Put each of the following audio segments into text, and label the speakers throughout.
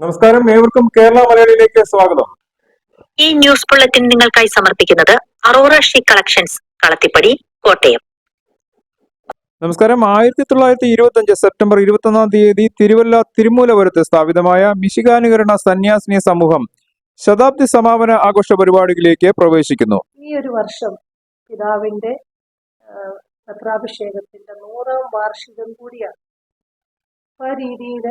Speaker 1: നമസ്കാരം. ഏവർക്കും കേരള മലയാളിയിലേക്ക് സ്വാഗതം.
Speaker 2: ഈ ന്യൂസ് ബുള്ളറ്റിൻ നിങ്ങൾക്കായി സമർപ്പിക്കുന്നത് Aurora she collections Kalathippadi Kottayam.
Speaker 1: നമസ്കാരം. ആയിരത്തി തൊള്ളായിരത്തി ഇരുപത്തി അഞ്ച് സെപ്റ്റംബർ ഇരുപത്തി ഒന്നാം തീയതി തിരുവല്ല തിരുമൂലപുരത്ത് സ്ഥാപിതമായ മിശികാനുകരണ സന്യാസിനി സമൂഹം ശതാബ്ദി സമാപന ആഘോഷ പരിപാടികളിലേക്ക് പ്രവേശിക്കുന്നു.
Speaker 3: ഈ ഒരു വർഷം പിതാവിന്റെ പത്രാഭിഷേകത്തിന്റെ നൂറാം വാർഷികം കൂടിയാണ്. ആ രീതിയിൽ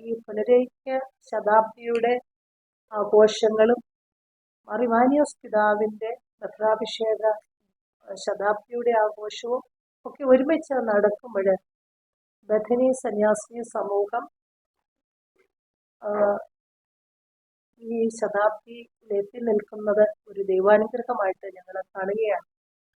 Speaker 3: ഈ പുനരൈക്യ ശതാബ്ദിയുടെ ആഘോഷങ്ങളും മറിവാനിയോസ് പിതാവിന്റെ ഭദ്രാഭിഷേക ശതാബ്ദിയുടെ ആഘോഷവും ഒക്കെ ഒരുമിച്ച് നടക്കുമ്പോൾ ബഥനി സന്യാസിനി സമൂഹം ഈ ശതാബ്ദിയിൽ എത്തി നിൽക്കുന്നത് ഒരു ദൈവാനുഗ്രഹമായിട്ട് ഞങ്ങൾ കാണുകയാണ്.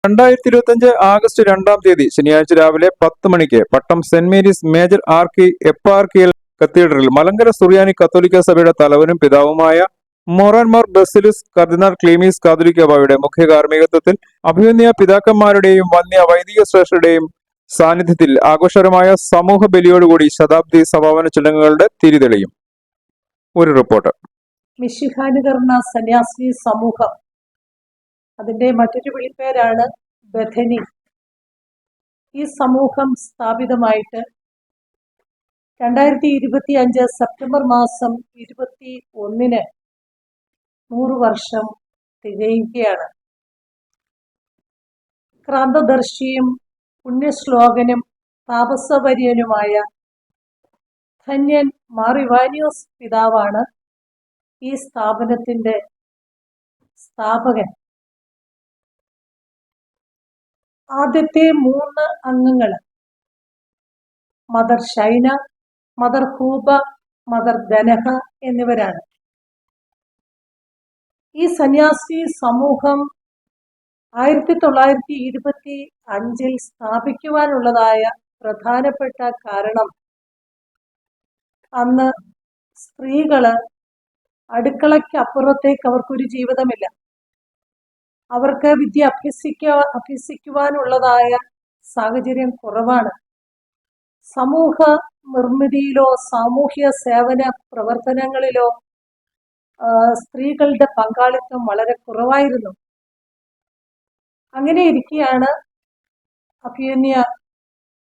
Speaker 1: രണ്ടായിരത്തി ഇരുപത്തി അഞ്ച് ആഗസ്റ്റ് രണ്ടാം തീയതി ശനിയാഴ്ച രാവിലെ പത്ത് മണിക്ക് Pattom Saint Mary's major archieparchial cathedral Malankara Suriyani കത്തോലിക്ക സഭയുടെ തലവനും പിതാവുമായ മൊറാൻമാർ ബസിലിസ് കർദിനാൾ ക്ലീമീസ് കാതോലിക്കബായുടെ മുഖ്യ കാർമ്മികത്വത്തിൽ അഭിനന്ദിയ പിതാക്കന്മാരുടെയും വന്യ വൈദിക ശ്രേഷ്ഠരുടെയും സാന്നിധ്യത്തിൽ ആഘോഷകരമായ സമൂഹ ബലിയോടുകൂടി ശതാബ്ദി സമാപന ചടങ്ങുകളുടെ തിരിതെളിയും. ഒരു റിപ്പോർട്ട്.
Speaker 3: മിഷിഹാനുകർണ സന്യാസി സമൂഹം. അതിന്റെ മറ്റൊരു വിളിപ്പേരാണ് ബഥനി. ഈ സമൂഹം സ്ഥാപിതമായിട്ട് രണ്ടായിരത്തി ഇരുപത്തി അഞ്ച് സെപ്റ്റംബർ മാസം ഇരുപത്തി ഒന്നിന് നൂറ് വർഷം തികയുകയാണ്. ക്രാന്തദർശിയും പുണ്യശ്ലോകനും താപസവര്യനുമായ ധന്യൻ മാറിവാനിയോസ് പിതാവാണ് ഈ സ്ഥാപനത്തിന്റെ സ്ഥാപകൻ. ആദ്യത്തെ മൂന്ന് അംഗങ്ങൾ മദർ ഷൈന മദർ ഹൂബ മദർ ധനഹ എന്നിവരാണ്. ഈ സന്യാസി സമൂഹം ആയിരത്തി തൊള്ളായിരത്തി ഇരുപത്തി അഞ്ചിൽ സ്ഥാപിക്കുവാനുള്ളതായ പ്രധാനപ്പെട്ട കാരണം അന്ന് സ്ത്രീകൾ അടുക്കളയ്ക്ക് അപ്പുറത്തേക്ക് അവർക്കൊരു ജീവിതമില്ല. അവർക്ക് വിദ്യ അഭ്യസിക്ക അഭ്യസിക്കുവാനുള്ളതായ സാഹചര്യം കുറവാണ്. സമൂഹ നിർമ്മിതിയിലോ സാമൂഹ്യ സേവന പ്രവർത്തനങ്ങളിലോ സ്ത്രീകളുടെ പങ്കാളിത്തം വളരെ കുറവായിരുന്നു. അങ്ങനെ ഇരിക്കെയാണ് അഭിയന്യ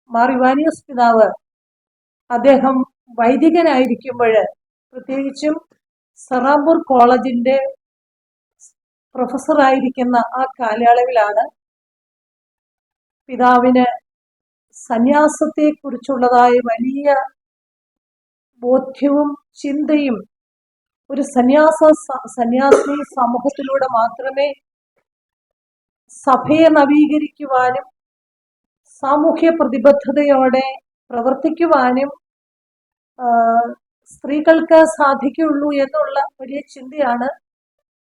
Speaker 3: മാറിവാനിയസ് പിതാവ്. അദ്ദേഹം വൈദികനായിരിക്കുമ്പോൾ പ്രത്യേകിച്ചും സറാംപൂർ കോളേജിന്റെ പ്രൊഫസറായിരിക്കുന്ന ആ കാലയളവിലാണ് പിതാവിന് സന്യാസത്തെക്കുറിച്ചുള്ളതായ വലിയ ബോധ്യവും ചിന്തയും ഒരു സന്യാസ സന്യാസി സമൂഹത്തിലൂടെ മാത്രമേ സഭയെ നവീകരിക്കുവാനും സാമൂഹ്യ പ്രതിബദ്ധതയോടെ പ്രവർത്തിക്കുവാനും സ്ത്രീകൾക്ക് സാധിക്കുള്ളൂ എന്നുള്ള വലിയ ചിന്തയാണ്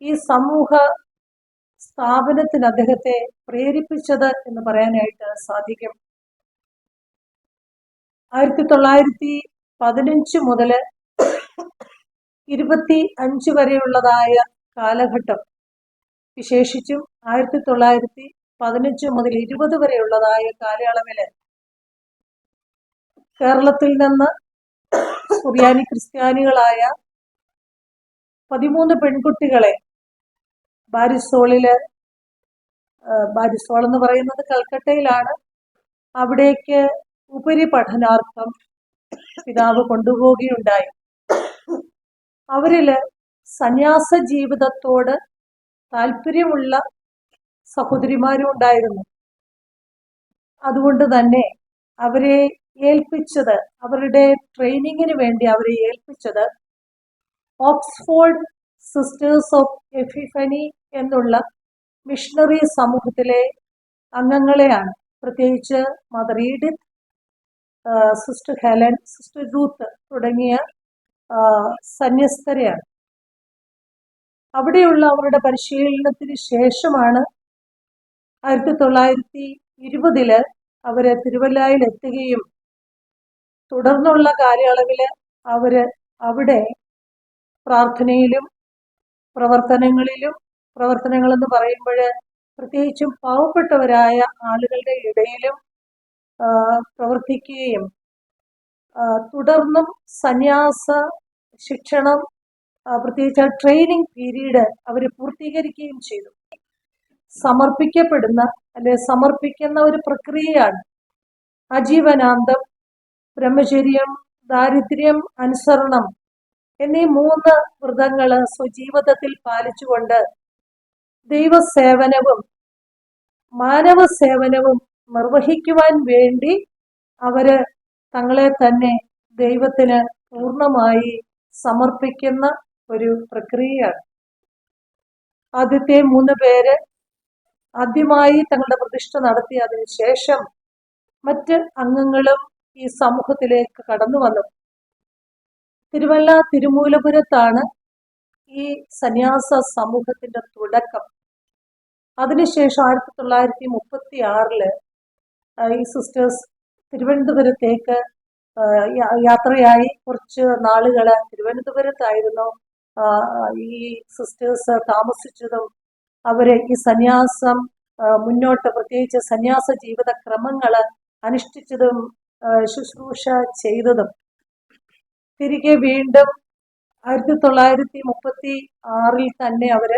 Speaker 3: ഈ സമൂഹ സ്ഥാപനത്തിന് അദ്ദേഹത്തെ പ്രേരിപ്പിച്ചത് എന്ന് പറയാനായിട്ട് സാധിക്കും. ആയിരത്തി തൊള്ളായിരത്തി പതിനഞ്ച് മുതൽ ഇരുപത്തി അഞ്ച് വരെയുള്ളതായ കാലഘട്ടം വിശേഷിച്ചും ആയിരത്തി തൊള്ളായിരത്തി പതിനഞ്ച് മുതൽ ഇരുപത് വരെയുള്ളതായ കാലയളവിൽ കേരളത്തിൽ നിന്ന് സുറിയാനി ക്രിസ്ത്യാനികളായ പതിമൂന്ന് പെൺകുട്ടികളെ ബാരിസോളിൽ ബാരിസോൾ എന്ന് പറയുന്നത് കൽക്കട്ടയിലാണ്. അവിടേക്ക് ഉപരിപഠനാർത്ഥം പിതാവ് കൊണ്ടുപോവുകയുണ്ടായി. അവരിൽ സന്യാസ ജീവിതത്തോട് താല്പര്യമുള്ള സഹോദരിമാരും ഉണ്ടായിരുന്നു. അതുകൊണ്ട് തന്നെ അവരെ ഏൽപ്പിച്ചത് അവരുടെ ട്രെയിനിങ്ങിന് വേണ്ടി അവരെ ഏൽപ്പിച്ചത് ഓക്സ്ഫോർഡ് സിസ്റ്റേഴ്സ് ഓഫ് എഫിഫനി എന്നുള്ള മിഷണറി സമൂഹത്തിലെ അംഗങ്ങളെയാണ്. പ്രത്യേകിച്ച് mother Edith sister Helen sister Ruth തുടങ്ങിയ സന്യസ്തരെയാണ്. അവിടെയുള്ള അവരുടെ പരിശീലനത്തിന് ശേഷമാണ് ആയിരത്തി തൊള്ളായിരത്തി ഇരുപതിൽ അവർ തിരുവല്ലായിൽ എത്തുകയും തുടർന്നുള്ള കാലയളവിൽ അവർ അവിടെ പ്രാർത്ഥനയിലും പ്രവർത്തനങ്ങളിലും പ്രവർത്തനങ്ങളെന്ന് പറയുമ്പോൾ പ്രത്യേകിച്ചും പാവപ്പെട്ടവരായ ആളുകളുടെ ഇടയിലും പ്രവർത്തിക്കുകയും തുടർന്നും സന്യാസ ശിക്ഷണം പ്രത്യേകിച്ച് ട്രെയിനിങ് പീരീഡ് അവർ പൂർത്തീകരിക്കുകയും ചെയ്തു. സമർപ്പിക്കപ്പെടുന്ന അല്ലെ സമർപ്പിക്കുന്ന ഒരു പ്രക്രിയയാണ് അജീവനാന്തം ബ്രഹ്മചര്യം ദാരിദ്ര്യം അനുസരണം എന്നീ മൂന്ന് വ്രതങ്ങൾ സ്വജീവിതത്തിൽ പാലിച്ചുകൊണ്ട് ദൈവസേവനവും മാനവ സേവനവും നിർവഹിക്കുവാൻ വേണ്ടി അവർ തങ്ങളെ തന്നെ ദൈവത്തിന് പൂർണമായി സമർപ്പിക്കുന്ന ഒരു പ്രക്രിയയാണ്. ആദ്യത്തെ മൂന്ന് പേര് ആദ്യമായി തങ്ങളുടെ പ്രതിഷ്ഠ നടത്തി അതിനുശേഷം മറ്റ് അംഗങ്ങളും ഈ സമൂഹത്തിലേക്ക് കടന്നു വന്നു. തിരുവല്ല തിരുമൂലപുരത്താണ് ഈ സന്യാസ സമൂഹത്തിന്റെ തുടക്കം. അതിനുശേഷം ആയിരത്തി തൊള്ളായിരത്തി മുപ്പത്തി ആറിൽ ഈ സിസ്റ്റേഴ്സ് തിരുവനന്തപുരത്തേക്ക് യാത്രയായി കുറച്ച് നാളുകൾ തിരുവനന്തപുരത്തായിരുന്നു. ഈ സിസ്റ്റേഴ്സ് താമസിച്ചതും അവരെ ഈ സന്യാസം മുന്നോട്ട് പ്രത്യേകിച്ച് സന്യാസ ജീവിത ക്രമങ്ങൾ അനുഷ്ഠിച്ചതും ശുശ്രൂഷ ചെയ്തതും. തിരികെ വീണ്ടും ആയിരത്തി തൊള്ളായിരത്തി മുപ്പത്തി ആറിൽ തന്നെ അവർ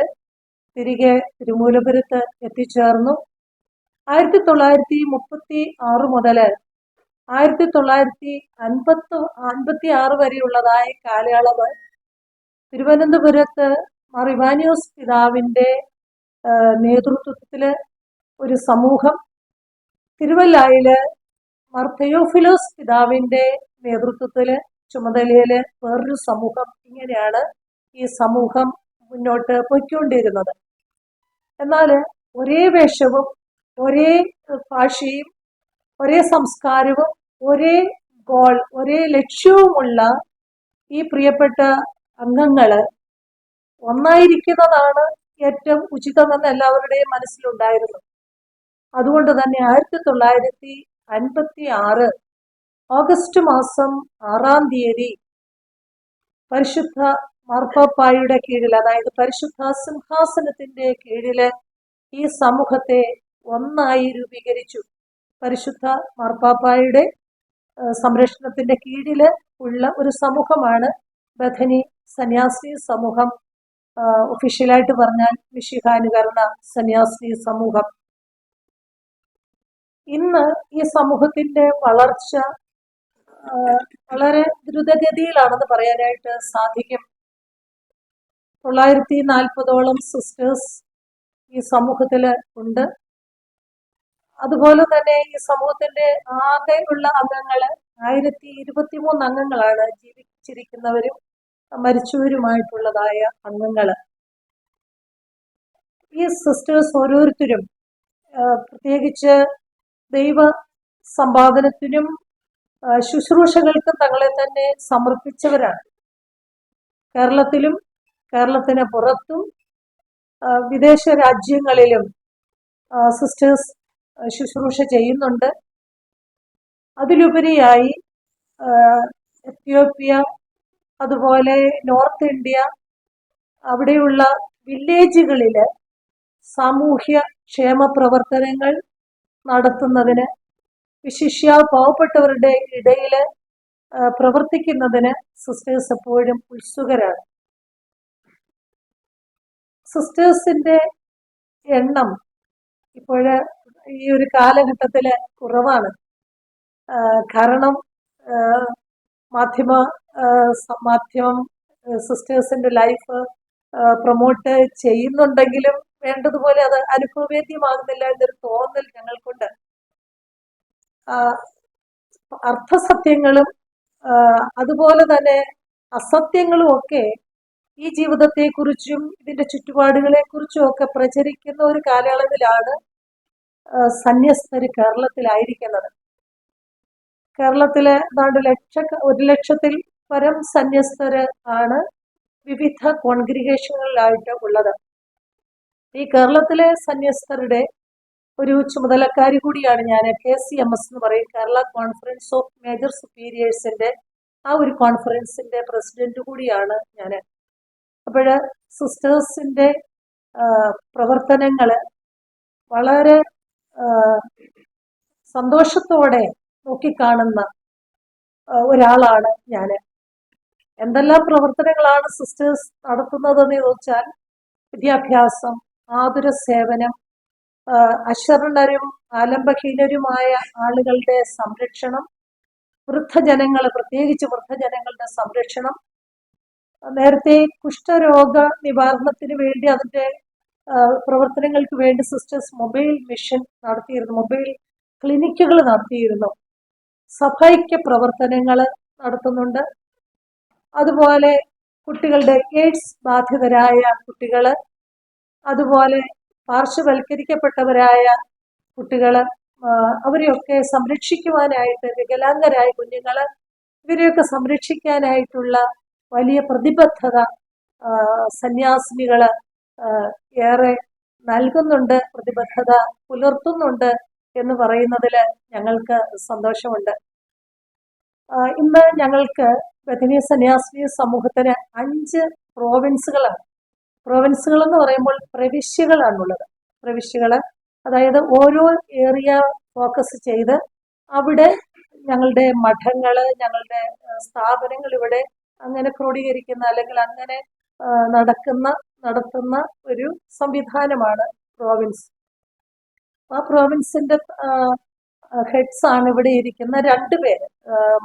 Speaker 3: തിരികെ തിരുമൂലപുരത്ത് എത്തിച്ചേർന്നു ആയിരത്തി തൊള്ളായിരത്തി മുപ്പത്തി ആറ് മുതൽ ആയിരത്തി തൊള്ളായിരത്തി അൻപത്തി അൻപത്തി ആറ് വരെയുള്ളതായ കാലയളവ് തിരുവനന്തപുരത്ത് മറിവാനിയോസ് പിതാവിന്റെ നേതൃത്വത്തിൽ ഒരു സമൂഹം. തിരുവല്ലായിൽ മാർ തെയോഫിലോസ് പിതാവിന്റെ നേതൃത്വത്തിൽ ചുമതലയിൽ വേറൊരു സമൂഹം ഇങ്ങനെയാണ് ഈ സമൂഹം മുന്നോട്ട് പൊയ്ക്കൊണ്ടിരുന്നത്. എന്നാൽ ഒരേ വേഷവും ഒരേ ഭാഷയും ഒരേ സംസ്കാരവും ഒരേ ഗോൾ ഒരേ ലക്ഷ്യവുമുള്ള ഈ പ്രിയപ്പെട്ട അംഗങ്ങൾ ഒന്നായിരിക്കുന്നതാണ് ഏറ്റവും ഉചിതമെന്ന് എല്ലാവരുടെയും മനസ്സിലുണ്ടായിരുന്നു അതുകൊണ്ട് തന്നെ ആയിരത്തി തൊള്ളായിരത്തി അൻപത്തി ആറ് ഓഗസ്റ്റ് മാസം ആറാം തീയതി പരിശുദ്ധ മാർപ്പാപ്പായുടെ കീഴിൽ അതായത് പരിശുദ്ധ സിംഹാസനത്തിന്റെ കീഴിൽ ഈ സമൂഹത്തെ ഒന്നായി രൂപീകരിച്ചു. പരിശുദ്ധ മാർപ്പാപ്പായുടെ സംരക്ഷണത്തിന്റെ കീഴിൽ ഉള്ള ഒരു സമൂഹമാണ് ബഥനി സന്യാസി സമൂഹം. ഒഫീഷ്യലായിട്ട് പറഞ്ഞാൽ മിഷിഹാനുകരണ സന്യാസി സമൂഹം. ഇന്ന് ഈ സമൂഹത്തിന്റെ വളർച്ച വളരെ ദ്രുതഗതിയിലാണെന്ന് പറയാനായിട്ട് സാധിക്കും. തൊള്ളായിരത്തി നാൽപ്പതോളം സിസ്റ്റേഴ്സ് ഈ സമൂഹത്തിൽ ഉണ്ട്. അതുപോലെ തന്നെ ഈ സമൂഹത്തിന്റെ ആകെയുള്ള അംഗങ്ങൾ ആയിരത്തി ഇരുപത്തി മൂന്ന് അംഗങ്ങളാണ് ജീവിച്ചിരിക്കുന്നവരും മരിച്ചവരുമായിട്ടുള്ളതായ അംഗങ്ങൾ. ഈ സിസ്റ്റേഴ്സ് ഓരോരുത്തരും പ്രത്യേകിച്ച് ദൈവ സമ്പാദനത്തിനും ശുശ്രൂഷകൾക്കും തങ്ങളെ തന്നെ സമർപ്പിച്ചവരാണ്. കേരളത്തിലും കേരളത്തിന് പുറത്തും വിദേശ രാജ്യങ്ങളിലും സിസ്റ്റേഴ്സ് ശുശ്രൂഷ ചെയ്യുന്നുണ്ട്. അതിലുപരിയായി എത്യോപ്യ അതുപോലെ നോർത്ത് ഇന്ത്യ അവിടെയുള്ള വില്ലേജുകളിൽ സാമൂഹ്യ ക്ഷേമ പ്രവർത്തനങ്ങൾ നടത്തുന്നതിന് വിശിഷ്യ പാവപ്പെട്ടവരുടെ ഇടയിൽ പ്രവർത്തിക്കുന്നതിന് സിസ്റ്റേഴ്സ് എപ്പോഴും ഉത്സുകരാണ്. സിസ്റ്റേഴ്സിന്റെ എണ്ണം ഇപ്പോഴ് ഈ ഒരു കാലഘട്ടത്തിൽ കുറവാണ്. കാരണം മാധ്യമ മാധ്യമം സിസ്റ്റേഴ്സിന്റെ ലൈഫ് പ്രൊമോട്ട് ചെയ്യുന്നുണ്ടെങ്കിലും വേണ്ടതുപോലെ അത് അനുഭവവേദ്യമാകുന്നില്ല എന്നൊരു തോന്നൽ ഞങ്ങൾക്കുണ്ട്. അർത്ഥസത്യങ്ങളും അതുപോലെ തന്നെ അസത്യങ്ങളും ഒക്കെ ഈ ജീവിതത്തെക്കുറിച്ചും ഇതിന്റെ ചുറ്റുപാടുകളെ കുറിച്ചും ഒക്കെ പ്രചരിക്കുന്ന ഒരു കാലയളവിലാണ് സന്യസ്തര് കേരളത്തിലായിരിക്കുന്നത്. കേരളത്തിലെ ഏതാണ്ട് ലക്ഷ ഒരു ലക്ഷത്തിൽ പരം സന്യസ്തര് ആണ് വിവിധ കോൺഗ്രിഗേഷനുകളിലായിട്ട് ഉള്ളത്. ഈ കേരളത്തിലെ സന്യസ്തരുടെ ഒരു ചുമതലക്കാരി കൂടിയാണ് ഞാൻ കെ സി എം എസ് എന്ന് പറയും. കേരള കോൺഫറൻസ് ഓഫ് മേജർ സുപ്പീരിയേഴ്സിന്റെ ആ ഒരു കോൺഫറൻസിന്റെ പ്രസിഡന്റ് കൂടിയാണ് ഞാൻ അപ്പോൾ സിസ്റ്റേഴ്സിന്റെ പ്രവർത്തനങ്ങൾ വളരെ സന്തോഷത്തോടെ നോക്കിക്കാണുന്ന ഒരാളാണ് ഞാൻ എന്തെല്ലാം പ്രവർത്തനങ്ങളാണ് സിസ്റ്റേഴ്സ് നടത്തുന്നതെന്ന് ചോദിച്ചാൽ വിദ്യാഭ്യാസം ആതുര സേവനം അശരണരും ആലംബഹീനരുമായ ആളുകളുടെ സംരക്ഷണം വൃദ്ധജനങ്ങൾ പ്രത്യേകിച്ച് വൃദ്ധജനങ്ങളുടെ സംരക്ഷണം നേരത്തെ കുഷ്ഠരോഗ നിവാരണത്തിന് വേണ്ടി അതിന്റെ ആ, പ്രവർത്തനങ്ങൾക്ക് വേണ്ടി സിസ്റ്റേഴ്സ് മൊബൈൽ മിഷൻ നടത്തിയിരുന്നു. മൊബൈൽ ക്ലിനിക്കുകൾ നടത്തിയിരുന്നു. സഭയ്ക്ക് പ്രവർത്തനങ്ങൾ നടത്തുന്നുണ്ട്. അതുപോലെ കുട്ടികളുടെ എയ്ഡ്സ് ബാധിതരായ കുട്ടികൾ അതുപോലെ പാർശ്വവൽക്കരിക്കപ്പെട്ടവരായ കുട്ടികൾ അവരെയൊക്കെ സംരക്ഷിക്കുവാനായിട്ട് വികലാംഗരായ കുഞ്ഞുങ്ങൾ ഇവരെയൊക്കെ സംരക്ഷിക്കാനായിട്ടുള്ള വലിയ പ്രതിബദ്ധത സന്യാസിനികൾ ഏറെ നൽകുന്നുണ്ട് പ്രതിബദ്ധത പുലർത്തുന്നുണ്ട് എന്ന് പറയുന്നതിൽ ഞങ്ങൾക്ക് സന്തോഷമുണ്ട്. ഇന്ന് ഞങ്ങൾക്ക് ബഥനി സന്യാസിനി സമൂഹത്തിന് അഞ്ച് പ്രോവിൻസുകളാണ്. പ്രോവിൻസുകൾ എന്ന് പറയുമ്പോൾ പ്രവിശ്യകളാണുള്ളത്. പ്രവിശ്യകൾ അതായത് ഓരോ ഏരിയ ഫോക്കസ് ചെയ്ത് അവിടെ ഞങ്ങളുടെ മഠങ്ങൾ ഞങ്ങളുടെ സ്ഥാപനങ്ങൾ ഇവിടെ അങ്ങനെ ക്രോഡീകരിക്കുന്ന അല്ലെങ്കിൽ അങ്ങനെ നടക്കുന്ന നടത്തുന്ന ഒരു സംവിധാനമാണ് പ്രോവിൻസ് ആ പ്രോവിൻസിന്റെ ഹെഡ്സ് ആണ് ഇവിടെ ഇരിക്കുന്ന രണ്ട് പേര്.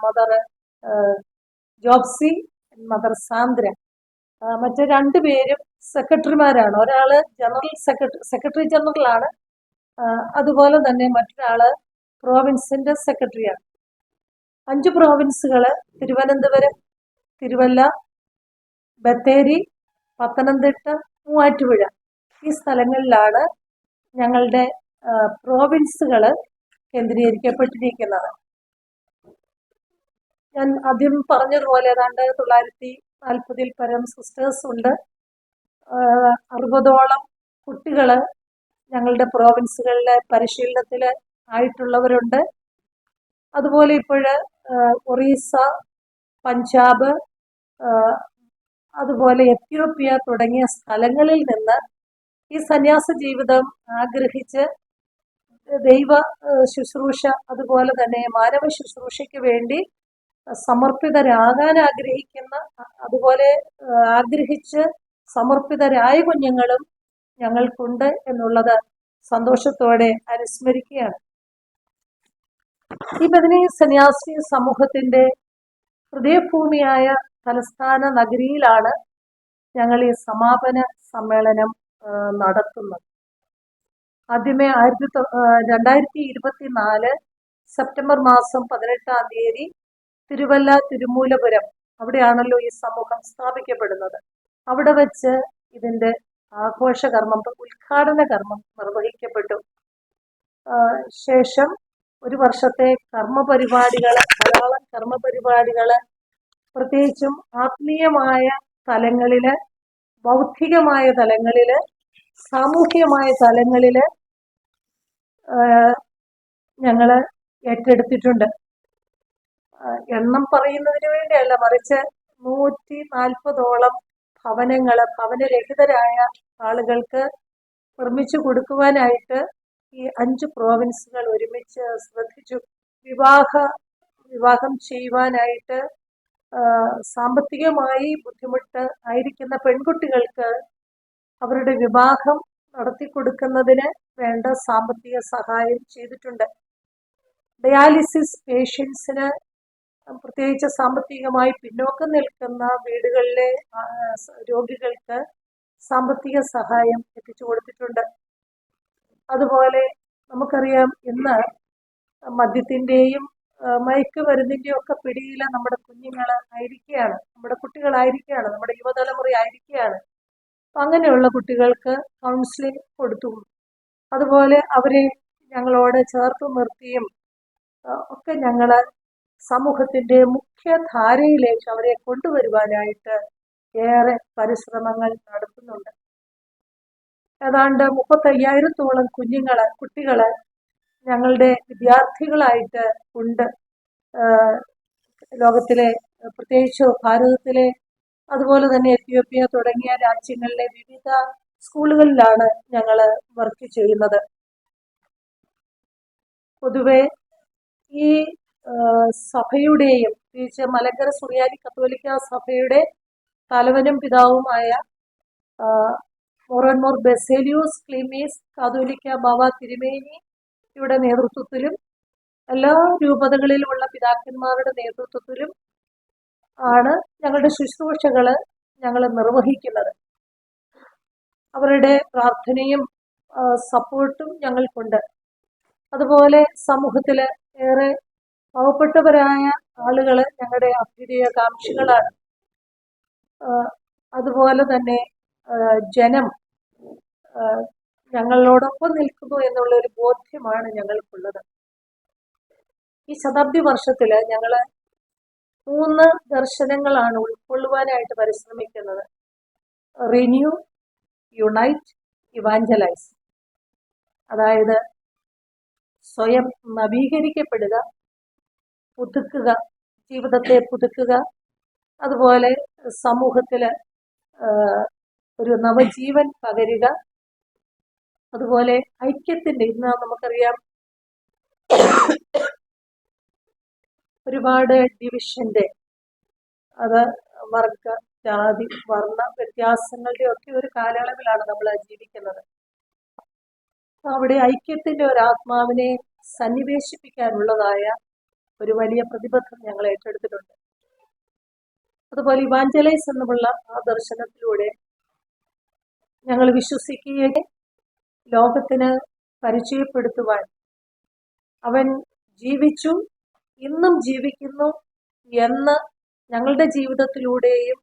Speaker 3: മദർ ജോബ്സി മദർ സാന്ദ്ര മറ്റു രണ്ട് പേരും സെക്രട്ടറിമാരാണ് ഒരാൾ ജനറൽ സെക്രട്ടറി സെക്രട്ടറി ജനറൽ ആണ്. അതുപോലെ തന്നെ മറ്റൊരാൾ പ്രോവിൻസിന്റെ സെക്രട്ടറിയാണ് അഞ്ച് പ്രോവിൻസുകൾ തിരുവനന്തപുരം തിരുവല്ല ബത്തേരി പത്തനംതിട്ട മൂവാറ്റുപുഴ. ഈ സ്ഥലങ്ങളിലാണ് ഞങ്ങളുടെ പ്രോവിൻസുകൾ കേന്ദ്രീകരിക്കപ്പെട്ടിരിക്കുന്നത്. ഞാൻ ആദ്യം പറഞ്ഞതുപോലെ ഏതാണ്ട് തൊള്ളായിരത്തി നാൽപ്പതിൽ പരം സിസ്റ്റേഴ്സ് ഉണ്ട്. അറുപതോളം കുട്ടികൾ ഞങ്ങളുടെ പ്രോവിൻസുകളിലെ പരിശീലനത്തിൽ ആയിട്ടുള്ളവരുണ്ട്. അതുപോലെ ഇപ്പോഴ് ഒറീസ പഞ്ചാബ് അതുപോലെ എത്യോപ്യ തുടങ്ങിയ സ്ഥലങ്ങളിൽ നിന്ന് ഈ സന്യാസ ജീവിതം ആഗ്രഹിച്ച് ദൈവ ശുശ്രൂഷ അതുപോലെ തന്നെ മാനവ ശുശ്രൂഷയ്ക്ക് വേണ്ടി സമർപ്പിതരാകാൻ ആഗ്രഹിക്കുന്ന അതുപോലെ ആഗ്രഹിച്ച് സമർപ്പിതരായ കുഞ്ഞുങ്ങളും ഞങ്ങൾക്കുണ്ട് എന്നുള്ളത് സന്തോഷത്തോടെ അനുസ്മരിക്കുകയാണ്. ഈ ബദനി സന്യാസി സമൂഹത്തിന്റെ ഹൃദയഭൂമിയായ തലസ്ഥാന നഗരിയിലാണ് ഞങ്ങൾ ഈ സമാപന സമ്മേളനം നടത്തുന്നത്. ആദ്യമേ ആയിരത്തി രണ്ടായിരത്തി ഇരുപത്തിനാല് സെപ്റ്റംബർ മാസം പതിനെട്ടാം തീയതി തിരുവല്ല തിരുമൂലപുരം അവിടെയാണല്ലോ ഈ സമൂഹം സ്ഥാപിക്കപ്പെടുന്നത്. അവിടെ വെച്ച് ഇതിന്റെ ആഘോഷ കർമ്മം ഉദ്ഘാടന കർമ്മം നിർവഹിക്കപ്പെട്ടു. ശേഷം ഒരു വർഷത്തെ കർമ്മ പരിപാടികൾ ധാരാളം കർമ്മ പരിപാടികൾ പ്രത്യേകിച്ചും ആത്മീയമായ തലങ്ങളിൽ ബൗദ്ധികമായ തലങ്ങളിൽ സാമൂഹ്യമായ തലങ്ങളിൽ ഞങ്ങൾ ഏറ്റെടുത്തിട്ടുണ്ട്. എണ്ണം പറയുന്നതിന് വേണ്ടിയല്ല മറിച്ച് നൂറ്റി നാൽപ്പതോളം ഭവനങ്ങൾ ഭവനരഹിതരായ ആളുകൾക്ക് നിർമ്മിച്ചു കൊടുക്കുവാനായിട്ട് ഈ അഞ്ച് പ്രോവിൻസുകൾ ഒരുമിച്ച് ശ്രദ്ധിച്ചു. വിവാഹ വിവാഹം ചെയ്യുവാനായിട്ട് സാമ്പത്തികമായി ബുദ്ധിമുട്ട് ആയിരിക്കുന്ന പെൺകുട്ടികൾക്ക് അവരുടെ വിവാഹം നടത്തി കൊടുക്കുന്നതിന് വേണ്ട സാമ്പത്തിക സഹായം ചെയ്തിട്ടുണ്ട്. ഡയാലിസിസ് പേഷ്യൻസിന് പ്രത്യേകിച്ച് സാമ്പത്തികമായി പിന്നോക്കം നിൽക്കുന്ന വീടുകളിലെ രോഗികൾക്ക് സാമ്പത്തിക സഹായം എത്തിച്ചു കൊടുത്തിട്ടുണ്ട്. അതുപോലെ നമുക്കറിയാം ഇന്ന് മദ്യത്തിന്റെയും ആ, മയക്കുമരുന്നിന്റെയും ഒക്കെ പിടിയിൽ നമ്മുടെ കുഞ്ഞുങ്ങൾ ആയിരിക്കുകയാണ് നമ്മുടെ കുട്ടികളായിരിക്കുകയാണ് നമ്മുടെ യുവതലമുറ ആയിരിക്കുകയാണ് അങ്ങനെയുള്ള കുട്ടികൾക്ക് കൗൺസിലിംഗ് കൊടുത്തു അതുപോലെ അവരെ ഞങ്ങളോട് ചേർത്ത് നിർത്തിയും ഒക്കെ ഞങ്ങൾ സമൂഹത്തിന്റെ മുഖ്യധാരയിലേക്ക് അവരെ കൊണ്ടുവരുവാനായിട്ട് ഏറെ പരിശ്രമങ്ങൾ നടത്തുന്നുണ്ട്. ഏതാണ്ട് മുപ്പത്തയ്യായിരത്തോളം കുഞ്ഞുങ്ങൾ കുട്ടികൾ ഞങ്ങളുടെ വിദ്യാർത്ഥികളായിട്ട് ഉണ്ട്. ലോകത്തിലെ പ്രത്യേകിച്ച് ഭാരതത്തിലെ അതുപോലെ തന്നെ എത്യോപ്യ തുടങ്ങിയ രാജ്യങ്ങളിലെ വിവിധ സ്കൂളുകളിലാണ് ഞങ്ങൾ വർക്ക് ചെയ്യുന്നത്. പൊതുവെ ഈ സഭയുടെയും പ്രത്യേകിച്ച് മലങ്കര സുറിയാനി കത്തോലിക്ക സഭയുടെ തലവനും പിതാവുമായ മോറൻമോർ ബെസേലിയൂസ് ക്ലിമീസ് കാതോലിക്ക ബാബ തിരുമേനിയുടെ നേതൃത്വത്തിലും എല്ലാ രൂപതകളിലുമുള്ള പിതാക്കന്മാരുടെ നേതൃത്വത്തിലും ആണ് ഞങ്ങളുടെ ശുശ്രൂഷകൾ ഞങ്ങൾ നിർവഹിക്കുന്നത്. അവരുടെ പ്രാർത്ഥനയും സപ്പോർട്ടും ഞങ്ങൾക്കുണ്ട്. അതുപോലെ സമൂഹത്തിൽ ഏറെ പാവപ്പെട്ടവരായ ആളുകൾ ഞങ്ങളുടെ അഭ്യുദയകാംക്ഷികളാണ്. അതുപോലെ തന്നെ ജനം ഞങ്ങളോടൊപ്പം നിൽക്കുന്നു എന്നുള്ള ഒരു ബോധ്യമാണ് ഞങ്ങൾക്കുള്ളത്. ഈ ശതാബ്ദി വർഷത്തിൽ ഞങ്ങൾ മൂന്ന് ദർശനങ്ങളാണ് ഉൾക്കൊള്ളുവാനായിട്ട് പരിശ്രമിക്കുന്നത്. റിന്യൂ യുണൈറ്റ് ഇവാഞ്ചലൈസ് അതായത് സ്വയം നവീകരിക്കപ്പെടുക പുതുക്കുക ജീവിതത്തെ പുതുക്കുക അതുപോലെ സമൂഹത്തിൽ ഒരു നവജീവൻ പകരുക അതുപോലെ ഐക്യത്തിന്റെ ഇന്ന് നമുക്കറിയാം ഒരുപാട് ഡിവിഷന്റെ അത് വർഗ ജാതി വർണ വ്യത്യാസങ്ങളുടെ ഒക്കെ ഒരു കാലയളവിലാണ് നമ്മൾ ജീവിക്കുന്നത്. അവിടെ ഐക്യത്തിന്റെ ഒരു ആത്മാവിനെ സന്നിവേശിപ്പിക്കാനുള്ളതായ ഒരു വലിയ പ്രതിബദ്ധത ഞങ്ങൾ ഏറ്റെടുത്തിട്ടുണ്ട്. അതുപോലെ ഇവാഞ്ചലൈസ് എന്നുള്ള ആ ദർശനത്തിലൂടെ ഞങ്ങൾ വിശ്വസിക്കുകയും ലോകത്തിന് പരിചയപ്പെടുത്തുവാൻ. അവൻ ജീവിച്ചു ഇന്നും ജീവിക്കുന്നു എന്ന് ഞങ്ങളുടെ ജീവിതത്തിലൂടെയും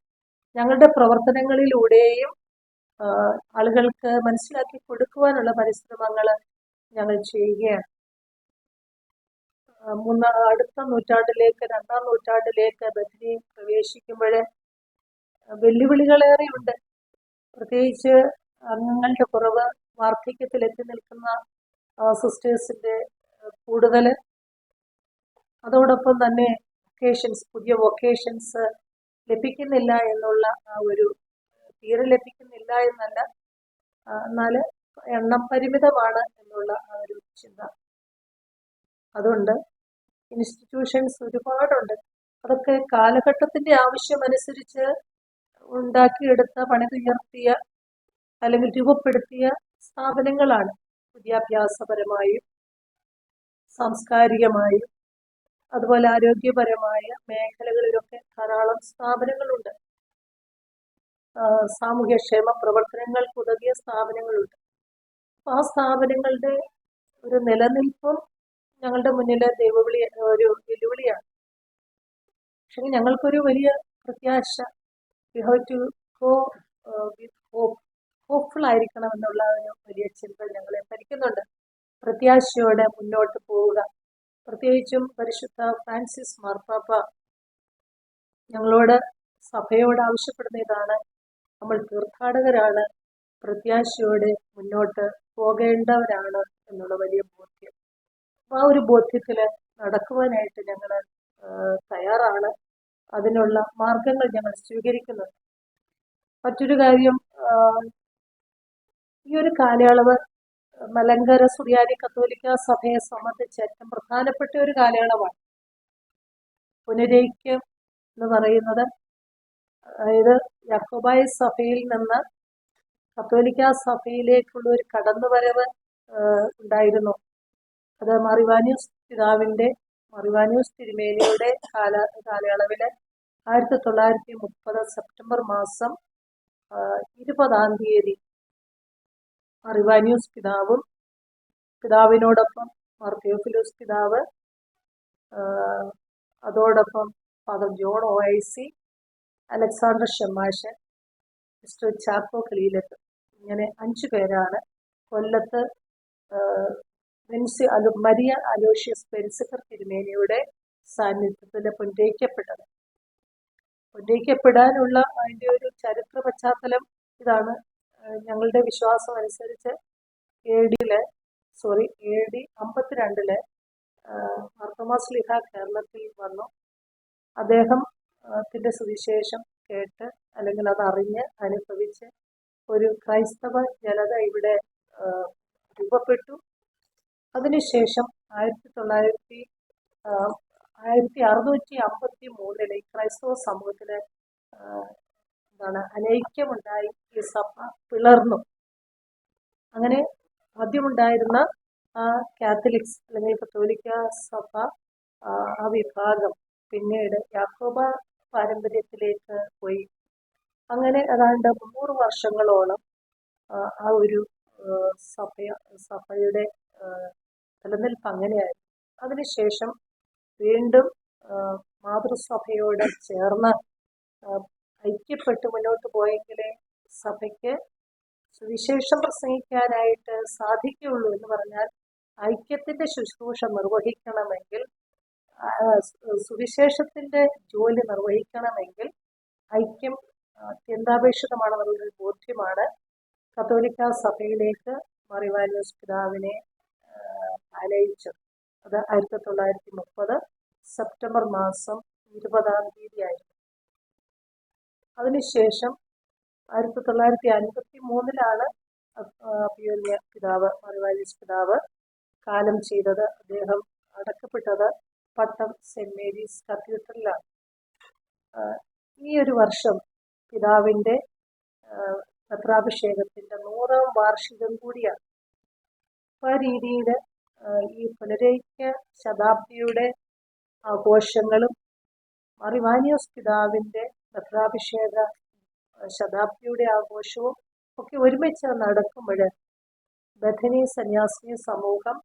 Speaker 3: ഞങ്ങളുടെ പ്രവർത്തനങ്ങളിലൂടെയും ആളുകൾക്ക് മനസ്സിലാക്കി കൊടുക്കുവാനുള്ള പരിശ്രമങ്ങൾ ഞങ്ങൾ ചെയ്യുകയാണ്. മൂന്നാം അടുത്ത നൂറ്റാണ്ടിലേക്ക് രണ്ടാം നൂറ്റാണ്ടിലേക്ക് ബഥനി പ്രവേശിക്കുമ്പോൾ വെല്ലുവിളികളേറെയുണ്ട്. പ്രത്യേകിച്ച് അംഗങ്ങളുടെ കുറവ് വാർദ്ധക്യത്തിൽ എത്തി നിൽക്കുന്ന സിസ്റ്റേഴ്സിന്റെ കൂടുതൽ അതോടൊപ്പം തന്നെ വൊക്കേഷൻസ് പുതിയ വൊക്കേഷൻസ് ലഭിക്കുന്നില്ല എന്നുള്ള ആ ഒരു തീരെ ലഭിക്കുന്നില്ല എന്നല്ല എന്നാൽ എണ്ണം പരിമിതമാണ് എന്നുള്ള ആ ഒരു ചിന്ത. അതുകൊണ്ട് ഇൻസ്റ്റിറ്റ്യൂഷൻസ് ഒരുപാടുണ്ട്. അതൊക്കെ കാലഘട്ടത്തിന്റെ ആവശ്യമനുസരിച്ച് ഉണ്ടാക്കിയെടുത്ത പണിതുയർത്തിയ അല്ലെങ്കിൽ രൂപപ്പെടുത്തിയ സ്ഥാപനങ്ങളാണ്. വിദ്യാഭ്യാസപരമായും സാംസ്കാരികമായും അതുപോലെ ആരോഗ്യപരമായ മേഖലകളിലൊക്കെ ധാരാളം സ്ഥാപനങ്ങളുണ്ട്. സാമൂഹ്യക്ഷേമ പ്രവർത്തനങ്ങൾക്ക് ഉതകിയ സ്ഥാപനങ്ങളുണ്ട്. അപ്പൊ ആ സ്ഥാപനങ്ങളുടെ ഒരു നിലനിൽപ്പും ഞങ്ങളുടെ മുന്നിലെ ദൈവവിളി ഒരു വെല്ലുവിളിയാണ്. പക്ഷെ ഞങ്ങൾക്കൊരു വലിയ പ്രത്യാശ we have to go with hope hopeful ആയിരിക്കണം എന്നുള്ള ഒരു വലിയ ചിന്ത ഞങ്ങളെ ഭരിക്കുന്നുണ്ട്. പ്രത്യാശയോടെ മുന്നോട്ട് പോവുക. പ്രത്യേകിച്ചും പരിശുദ്ധ ഫ്രാൻസിസ് മാർപ്പാപ്പ ഞങ്ങളോട് സഭയോട് ആവശ്യപ്പെടുന്ന ഇതാണ് നമ്മൾ തീർത്ഥാടകരാണ്. പ്രത്യാശയോടെ മുന്നോട്ട് പോകേണ്ടവരാണ് എന്നുള്ള വലിയ ബോധ്യം. ആ ഒരു ബോധ്യത്തിൽ നടക്കുവാനായിട്ട് ഞങ്ങൾ തയ്യാറാണ്. അതിനുള്ള മാർഗങ്ങൾ ഞങ്ങൾ സ്വീകരിക്കുന്നുണ്ട്. മറ്റൊരു കാര്യം ഈ ഒരു കാലയളവ് മലങ്കര സുറിയാനി കത്തോലിക്ക സഭയെ സംബന്ധിച്ച് ഏറ്റവും പ്രധാനപ്പെട്ട ഒരു കാലയളവാണ്. പുനരൈക്യം എന്ന് പറയുന്നത് അതായത് യാക്കോബായ സഭയിൽ നിന്ന് കത്തോലിക്ക സഭയിലേക്കുള്ള ഒരു കടന്നുവരവ് ഉണ്ടായിരുന്നു. അത് മറിവാന്യൂസ് പിതാവിന്റെ മറിവാന്യൂസ് തിരുമേനിയുടെ കാല കാലയളവിൽ ആയിരത്തി തൊള്ളായിരത്തി മുപ്പത് സെപ്റ്റംബർ മാസം ഇരുപതാം തീയതി മറിവാന്യൂസ് പിതാവും പിതാവിനോടൊപ്പം മർത്തിയോഫിലോസ് തിയോഫിലോസ് പിതാവ് അതോടൊപ്പം father John O I C Alexander ഷെമാഷൻ mister Chacko Kiliyilath. ഇങ്ങനെ അഞ്ചു പേരാണ് കൊല്ലത്ത് വെൻസി അലു മരിയ അലോഷ്യസ് പെൻസിക്കർ തിരുമേനിയുടെ സാന്നിധ്യത്തിൽ പൊന്നയിക്കപ്പെട്ടത്. പൊന്നയിക്കപ്പെടാനുള്ള അതിന്റെ ഒരു ചരിത്ര പശ്ചാത്തലം ഇതാണ്. ഞങ്ങളുടെ വിശ്വാസം അനുസരിച്ച് എ ഡിയിലെ സോറി എ ഡി അമ്പത്തിരണ്ടിലെ മർത്തമാസ് ലിഹ കേരളത്തിൽ വന്നു. അദ്ദേഹം ത്തിന്റെ സുവിശേഷം കേട്ട് അല്ലെങ്കിൽ അത് അറിഞ്ഞ് അനുഭവിച്ച് ഒരു ക്രൈസ്തവ ജനത ഇവിടെ രൂപപ്പെട്ടു. അതിനുശേഷം ആയിരത്തി തൊള്ളായിരത്തി ആയിരത്തി അറുന്നൂറ്റി അമ്പത്തി മൂന്നിൽ ക്രൈസ്തവ സമൂഹത്തിൽ ആ, എന്താണ് അനൈക്യമുണ്ടായി ഈ സഭ പിളർന്നു. അങ്ങനെ ആദ്യമുണ്ടായിരുന്ന ആ കാത്തലിക്സ് അല്ലെങ്കിൽ കത്തോലിക്ക സഭ ആ, വിഭാഗം പിന്നീട് യാക്കോബ പാരമ്പര്യത്തിലേക്ക് പോയി. അങ്ങനെ ഏതാണ്ട് മുന്നൂറ് വർഷങ്ങളോളം ആ, ഒരു സഭ സഭയുടെ നിലനിൽപ്പ് അങ്ങനെയായിരുന്നു അതിനുശേഷം വീണ്ടും മാതൃസഭയോട് ചേർന്ന് ഐക്യപ്പെട്ട് മുന്നോട്ട് പോയെങ്കിലേ സഭയ്ക്ക് സുവിശേഷം പ്രസംഗിക്കാനായിട്ട് സാധിക്കുകയുള്ളൂ എന്ന് പറഞ്ഞാൽ ഐക്യത്തിന്റെ ശുശ്രൂഷ നിർവഹിക്കണമെങ്കിൽ സുവിശേഷത്തിന്റെ ജോലി നിർവഹിക്കണമെങ്കിൽ ഐക്യം അത്യന്താപേക്ഷിതമാണെന്നുള്ളൊരു ബോധ്യമാണ് കത്തോലിക്ക സഭയിലേക്ക് മറിവാനൂസ് പിതാവിനെ ആനയിച്ചത്. അത് ആയിരത്തി തൊള്ളായിരത്തി മുപ്പത് സെപ്റ്റംബർ മാസം ഇരുപതാം തീയതി ആയിരുന്നു. അതിനുശേഷം ആയിരത്തി തൊള്ളായിരത്തി അൻപത്തി മൂന്നിലാണ് അഭിയോന്യ പിതാവ് മറിവാനിയോസ് പിതാവ് കാലം ചെയ്തത്. അദ്ദേഹം അടക്കപ്പെട്ടത് പട്ടം സെന്റ് മേരീസ് കത്തീഡ്രലിലാണ്. ഈ ഒരു വർഷം പിതാവിന്റെ പത്രാഭിഷേകത്തിന്റെ നൂറാം വാർഷികം കൂടിയാണ്. ആ രീതിയിൽ ഈ പുനരൈക്യ ശതാബ്ദിയുടെ ആഘോഷങ്ങളും മറിവാനിയോസ് പിതാവിന്റെ പത്രാഭിഷേക ശതാബ്ദിയുടെ ആഘോഷവും ഒക്കെ ഒരുമിച്ച് നടക്കുമ്പോൾ ബഥനി സന്യാസിനി സമൂഹം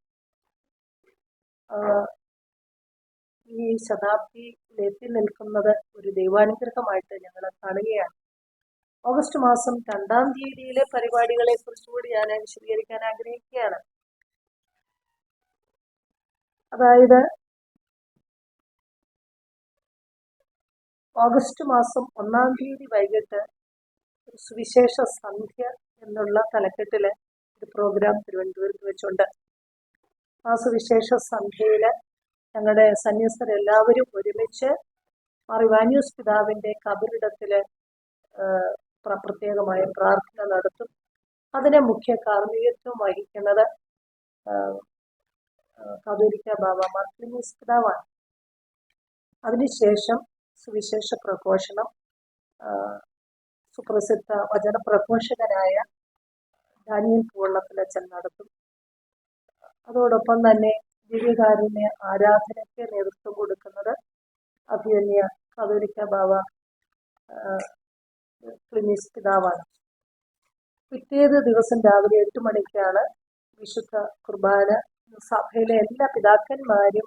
Speaker 3: ഈ ശതാബ്ദിയിൽ എത്തി നിൽക്കുന്നത് ഒരു ദൈവാനുഗ്രഹമായിട്ട് ഞങ്ങൾ കാണുകയാണ്. ഓഗസ്റ്റ് മാസം രണ്ടാം തീയതിയിലെ പരിപാടികളെ കുറിച്ചുകൂടി ഞാൻ വിശദീകരിക്കാൻ ആഗ്രഹിക്കുകയാണ്. അതായത് ഓഗസ്റ്റ് മാസം ഒന്നാം തീയതി വൈകിട്ട് സുവിശേഷ സന്ധ്യ എന്നുള്ള തലക്കെട്ടിൽ ഒരു പ്രോഗ്രാം തിരുവനന്തപുരത്ത് വെച്ചുണ്ട്. ആ സുവിശേഷ സന്ധ്യയിൽ ഞങ്ങളുടെ സന്യസ്തരെല്ലാവരും ഒരുമിച്ച് മറിവാന്യൂസ് പിതാവിന്റെ കബറിടത്തിൽ പ്രത്യേകമായ പ്രാർത്ഥന നടത്തും. അതിനെ മുഖ്യ കാർമ്മികത്വം വഹിക്കുന്നത് കതോലിക്ക ബാബ മാർക്ലിമീസ് പിതാവാണ്. അതിനുശേഷം സുവിശേഷ പ്രഘോഷണം സുപ്രസിദ്ധ വചന പ്രഘോഷകനായ ഡാനിയൽ പൂവള്ളത്തിലച്ചൻ നടത്തും. അതോടൊപ്പം തന്നെ ദിവ്യകാരുണ്യ ആരാധനയ്ക്ക് നേതൃത്വം കൊടുക്കുന്നത് അഭിയന്യ കതോലിക്ക ബാബ ക്ലിനിസ് പിതാവാണ്. പിറ്റേത് ദിവസം രാവിലെ എട്ട് മണിക്കാണ് വിശുദ്ധ കുർബാന. സഭയിലെ എല്ലാ പിതാക്കന്മാരും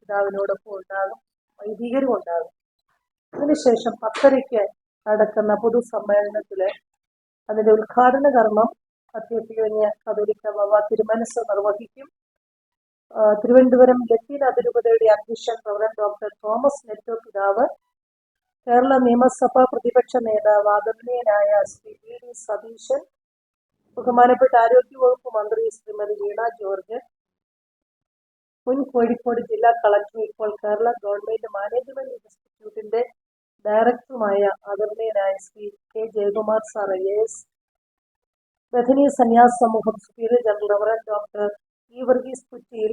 Speaker 3: പിതാവിനോടൊപ്പം ഉണ്ടാകും വൈദികരും ഉണ്ടാകും. അതിനുശേഷം പത്തരയ്ക്ക് നടക്കുന്ന പൊതുസമ്മേളനത്തിൽ അതിന്റെ ഉദ്ഘാടന കർമ്മം അധ്യക്ഷീയ കതോലിക്ക ബാബ തിരുമനസ് നിർവഹിക്കും. തിരുവനന്തപുരം ലത്തീൻ അതിരൂപതയുടെ അധ്യക്ഷൻ റവറൻ ഡോക്ടർ തോമസ് നെറ്റോ പിതാവ് കേരള നിയമസഭാ പ്രതിപക്ഷ നേതാവ് ആദരണീയനായ ശ്രീ വി ഡി സതീശൻ ബഹുമാനപ്പെട്ട ആരോഗ്യവകുപ്പ് മന്ത്രി ശ്രീമതി വീണ ജോർജ് മുൻ കോഴിക്കോട് ജില്ലാ കളക്ടർ ഇപ്പോൾ കേരള ഗവൺമെന്റ് മാനേജ്മെന്റ് ഇൻസ്റ്റിറ്റ്യൂട്ടിന്റെ ഡയറക്ടറുമായ ആദരണീയനായ Shri K Jayakumar sir I S Bethany സന്യാസ സമൂഹം superior general reverend doctor E Varghese Kuttiyil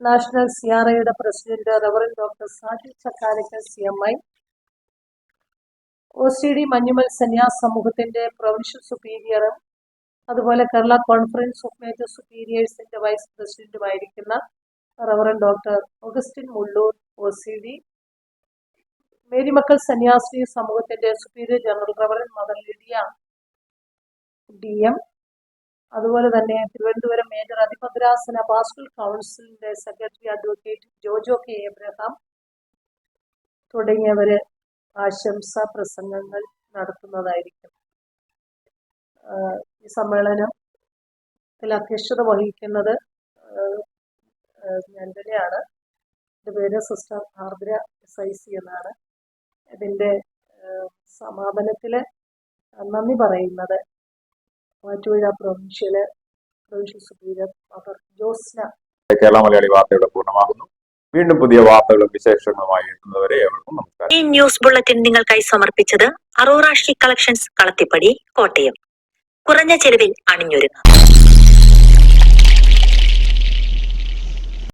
Speaker 3: national C R ഐയുടെ president reverend doctor Saji Chakkalakkal C M I. O C D Manjummel സന്യാസ് സമൂഹത്തിന്റെ provincial സുപ്പീരിയറും അതുപോലെ Kerala conference of major സുപ്പീരിയേഴ്സിന്റെ vice പ്രസിഡന്റുമായിരിക്കുന്ന reverend doctor Augustine Mulloor O C D മേരിമക്കൾ സന്യാസി സമൂഹത്തിന്റെ superior general reverend mother Lydia D M അതുപോലെ തന്നെ Thiruvananthapuram major അതിഭദ്രാസന pastoral കൗൺസിലിന്റെ secretary advocate Jojo K Abraham തുടങ്ങിയവര് ആശംസ പ്രസംഗങ്ങൾ നടത്തുന്നതായിരിക്കും. ഈ സമ്മേളനത്തിൽ അധ്യക്ഷത വഹിക്കുന്നത് ഞാൻ തന്നെയാണ് എന്റെ പേര് sister Ardra S I C എന്നാണ്. ഇതിന്റെ സമാപനത്തിൽ നന്ദി പറയുന്നത്. Mattupuzha provincial provincial superior father Josna.
Speaker 1: Kerala Malayali വാർത്തയുടെ പൂർണമാകുന്നു. വീണ്ടും പുതിയ വാർത്തകളും വിശേഷങ്ങളുമായി എത്തുന്നവരെ എവർക്കും നമസ്കാരം.
Speaker 2: ഈ ന്യൂസ് ബുള്ളറ്റിൻ നിങ്ങൾക്കായി സമർപ്പിച്ചത് Aurora she collections Kalathippadi Kottayam. കുറഞ്ഞ ചെലവിൽ അണിഞ്ഞൊരുങ്ങാം.